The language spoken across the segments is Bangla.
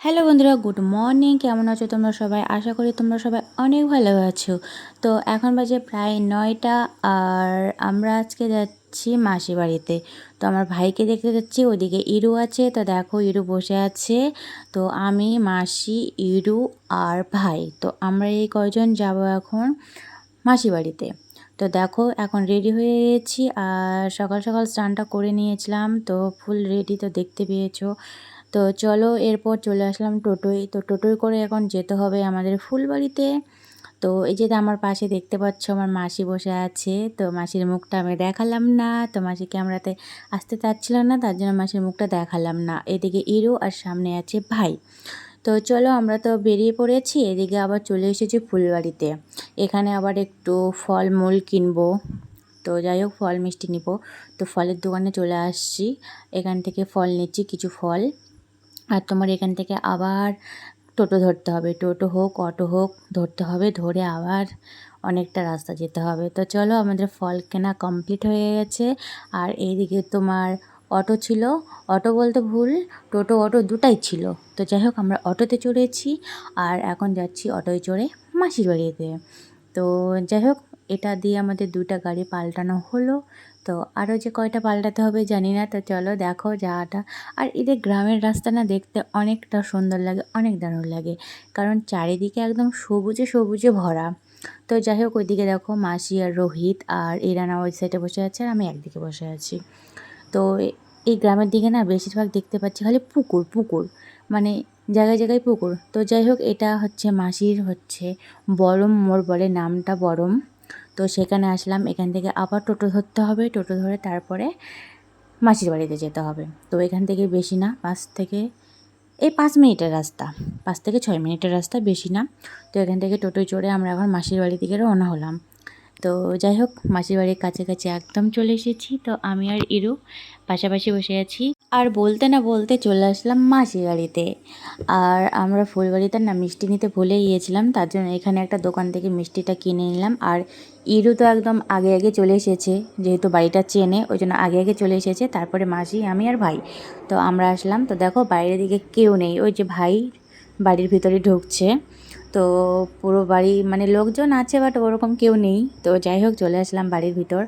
হ্যালো বন্ধুরা, গুড মর্নিং। কেমন আছো তোমরা সবাই? আশা করি তোমরা সবাই অনেক ভালো আছো। তো এখন বাজে প্রায় নয়টা আর আমরা আজকে যাচ্ছি মাসি বাড়িতে। তো আমার ভাইকে দেখতে যাচ্ছি, ওদিকে ইরু আছে। তো দেখো, ইরু বসে আছে। তো আমি, মাসি, ইরু আর ভাই। তো আমরা এই কয়জন যাব এখন মাসি বাড়িতে? তো দেখো, এখন রেডি হয়ে গেছি। আর সকাল সকাল স্নানটা করে নিয়েছিলাম। তো ফুল রেডি তো দেখতে পেয়েছ। তো চলো এরপর চলে আসলাম টোটোয়। তো টোটোয় করে এখন যেতে হবে আমাদের ফুলবাড়িতে তো এই যে আমার পাশে দেখতে পাচ্ছ আমার মাসি বসে আছে। তো মাসির মুখটা আমি দেখালাম না। তো মাসি ক্যামেরাতে আসতে চাচ্ছিল না, তার জন্য মাসির মুখটা দেখালাম না। এদিকে ইরো আর সামনে আছে ভাই। তো চলো আমরা তো বেরিয়ে পড়েছি, এদিকে আবার চলে এসেছি ফুলবাড়িতে এখানে আবার একটু ফল মূল কিনবো। তো যাই হোক, ফল মিষ্টি নিব। তো ফলের দোকানে চলে আসছি। এখান থেকে ফল নিচ্ছি, কিছু ফল। আর তোমার এখান থেকে আবার টোটো ধরতে হবে। টোটো হোক, অটো হোক, ধরতে হবে, ধরে আবার অনেকটা রাস্তা যেতে হবে। তো চলো আমাদের ফল কেনা কমপ্লিট হয়ে গেছে। আর এইদিকে তোমার অটো ছিল। অটো বলতে ভুল, টোটো, অটো দুটাই ছিল। তো যাই হোক, আমরা অটোতে চড়েছি আর এখন যাচ্ছি অটোয় চড়ে মাসির বাড়িতে। তো যাই হোক, এটা দিয়ে আমাদের দুটা গাড়ি পাল্টানো হলো। তো আরও যে কয়টা পাল্টাতে হবে জানি না, তো চলো দেখো যাওয়াটা। আর এদের গ্রামের রাস্তা না দেখতে অনেকটা সুন্দর লাগে, অনেক দারুণ লাগে। কারণ চারিদিকে একদম সবুজে সবুজে ভরা। তো যাই হোক, ওইদিকে দেখো মাসি আর রোহিত আর ইরানা ওই সাইডে বসে আছে আর আমি একদিকে বসে আছি। তো এই গ্রামের দিকে না বেশিরভাগ দেখতে পাচ্ছি খালি পুকুর পুকুর। মানে জায়গায় জায়গায় পুকুর। তো যাই হোক, এটা হচ্ছে মাসির হচ্ছে বরম মোড় বলে নামটা বরম তো সেখানে আসলাম, এখান থেকে আবার টোটো ধরতে হবে, টোটো ধরে তারপরে মাসির বাড়িতে যেতে হবে। তো এখান থেকে বেশি না, পাঁচ থেকে, এই পাঁচ মিনিটের রাস্তা, পাঁচ থেকে ছয় মিনিটের রাস্তা বেশি না। তো এখান থেকে টোটোয় চড়ে আমরা এখন মাসির বাড়ি দিকে রওনা হলাম। তো যাই হোক, মাসির বাড়ির কাছাকাছি একদম চলে এসেছি। তো আমি আর ইরু পাশাপাশি বসে আছি। আর বলতে না বলতে চলে আসলাম মাসির বাড়িতে। আর আমরা ফুলবাড়িতে না মিষ্টি নিতে ভুলে গিয়েছিলাম, তার জন্য এখানে একটা দোকান থেকে মিষ্টিটা কিনে নিলাম। আর ইরু তো একদম আগে আগে চলে এসেছে, যেহেতু বাড়িটা চেনে, ওই জন্য আগে আগে চলে এসেছে, তারপরে মাসি, আমি আর ভাই। তো আমরা আসলাম, তো দেখো বাইরের দিকে কেউ নেই, ওই যে ভাই বাড়ির ভিতরে ঢুকছে। তো পুরো বাড়ি মানে লোকজন আছে বাট ওরকম কেউ নেই। তো যাই হোক, চলে আসলাম বাড়ির ভিতর।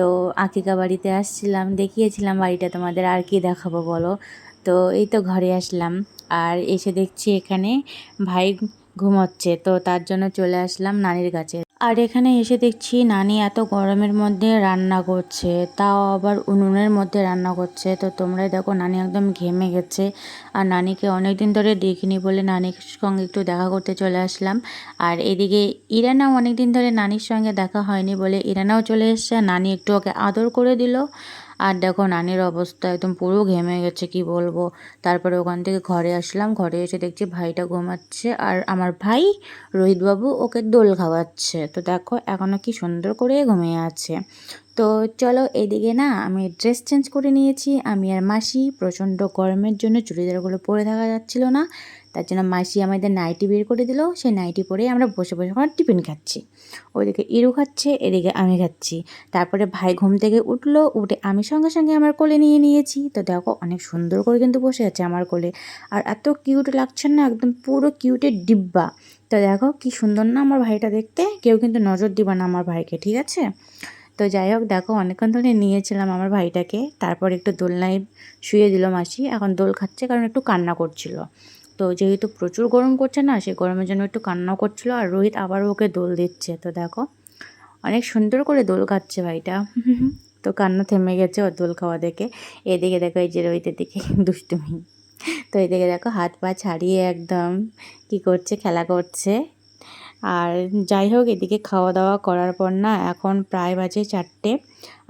তো আকিকা বাড়িতে আসছিলাম, দেখিয়েছিলাম বাড়িটা তোমাদের আর কি দেখাবো বলো। তো এই তো ঘরে আসলাম আর এসে দেখছি এখানে ভাই ঘুমাচ্ছে, তো তার জন্য চলে আসলাম নানির কাছে। আর এখানে এসে দেখছি নানি এত গরমের মধ্যে রান্না করছে, তাও আবার উনুনের মধ্যে রান্না করছে। তো তোমরাই দেখো, নানি একদম ঘেমে গেছে। আর নানিকে অনেক দিন ধরে দেখিনি বলে নানির সঙ্গে একটু দেখা করতে চলে আসলাম। আর এদিকে ইরানাও অনেক দিন ধরে নানির সঙ্গে দেখা হয়নি বলে ইরানাও চলে এসছে। নানি একটু ওকে আদর করে দিল। আর দেখো নানির অবস্থা একদম পুরো ঘেমে গেছে, কি বলব? তারপরে ওখান থেকে ঘরে আসলাম, ঘরে এসে দেখছি ভাইটা ঘুমাচ্ছে আর আমার ভাই রোহিতবাবু ওকে দোল খাওয়াচ্ছে। তো দেখো এখনও কি সুন্দর করে ঘুমিয়ে আছে। তো চলো এদিকে না আমি ড্রেস চেঞ্জ করে নিয়েছি। আমি আর মাসি প্রচণ্ড গরমের জন্য চুড়িদারগুলো পরে থাকা যাচ্ছিল না। তার জন্য মাসি আমাদের নাইটি বের করে দিল, সেই নাইটি পরেই আমরা বসে বসে এখন টিফিন খাচ্ছি। ওইদিকে ইরু খাচ্ছে, এদিকে আমি খাচ্ছি। তারপরে ভাই ঘুম থেকে উঠল, উঠে আমি সঙ্গে সঙ্গে আমার কোলে নিয়ে নিয়েছি। তো দেখো অনেক সুন্দর করে কিন্তু বসে আছে আমার কোলে। আর এত কিউট লাগছে না, একদম পুরো কিউটের ডিব্বা। তো দেখো কি সুন্দর না আমার ভাইটা দেখতে, কেউ কিন্তু নজর দিবা না আমার ভাইকে, ঠিক আছে? তো যাই হোক, দেখো অনেকক্ষণ ধরে নিয়েছিলাম আমার ভাইটাকে। তারপর একটু দোলনায় শুয়ে দিল মাসি, এখন দোল খাচ্ছে কারণ একটু কান্না করছিল। তো যেহেতু প্রচুর গরম করছে না সে গরমের জন্য একটু কান্নাও করছিল আর রোহিত আবার ওকে দোল দিচ্ছে। তো দেখো, অনেক সুন্দর করে দোল খাচ্ছে ভাইটা। তো কান্না থেমে গেছে ওর দোল খাওয়া দেখে। এদিকে দেখো এই যে রোহিতের দিকে দুষ্টুমি। তো এদিকে দেখো হাত পা ছাড়িয়ে একদম কি করছে, খেলা করছে। আর যাই হোক, এদিকে খাওয়া দাওয়া করার পর না এখন প্রায় বাজে চারটে।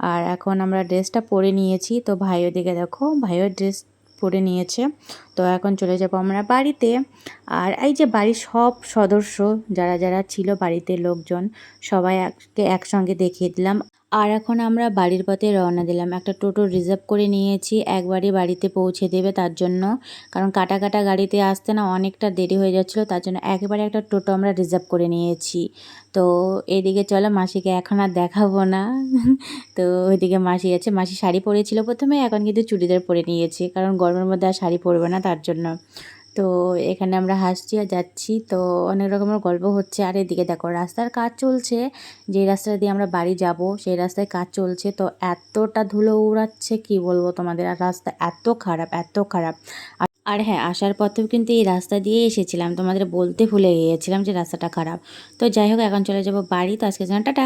আর এখন আমরা ড্রেসটা পরে নিয়েছি। তো ভাই ওদিকে দেখো, ভাইও ড্রেস পরে নিয়েছে। তো এখন চলে যাব আমরা বাড়িতে। আর এই যে বাড়ির সব সদস্য, যারা যারা ছিল বাড়িতে লোকজন, সবাই একসঙ্গে দেখিয়ে দিলাম। আর এখন আমরা বাড়ির পথে রওনা দিলাম। একটা টোটো রিজার্ভ করে নিয়েছি একবারই বাড়িতে পৌঁছে দেবে তার জন্য। কারণ কাটা কাটা গাড়িতে আসতে না অনেকটা দেরি হয়ে যাচ্ছিল, তার জন্য একেবারে একটা টোটো আমরা রিজার্ভ করে নিয়েছি। তো এদিকে চলো, মাসিকে এখন আর দেখাবো না। তো ওইদিকে মাসি আছে, মাসি শাড়ি পরেছিল প্রথমে, এখন কিন্তু চুড়িদার পরে নিয়েছি। কারণ গরমের মধ্যে আর শাড়ি পরবে না তার জন্য। তো এখানে আমরা আর যাচ্ছি। তো অনেক রকমের গল্প হচ্ছে। আর এদিকে দেখো, রাস্তার কাজ চলছে। যে রাস্তা দিয়ে আমরা বাড়ি যাব, সেই রাস্তায় কাজ চলছে। তো এতটা ধুলো উড়াচ্ছে, কি বলব তোমাদের? আর রাস্তা এত খারাপ এত খারাপ। আর- আর হ্যাঁ আসার পথেও কিন্তু এই রাস্তা দিয়ে এসেছিলাম। তোমাদের বলতে ভুলে গিয়েছিলাম যে রাস্তাটা খারাপ। তো যাই হোক, এখন চলে যাব বাড়ি। তো আজকে জানা টাটা।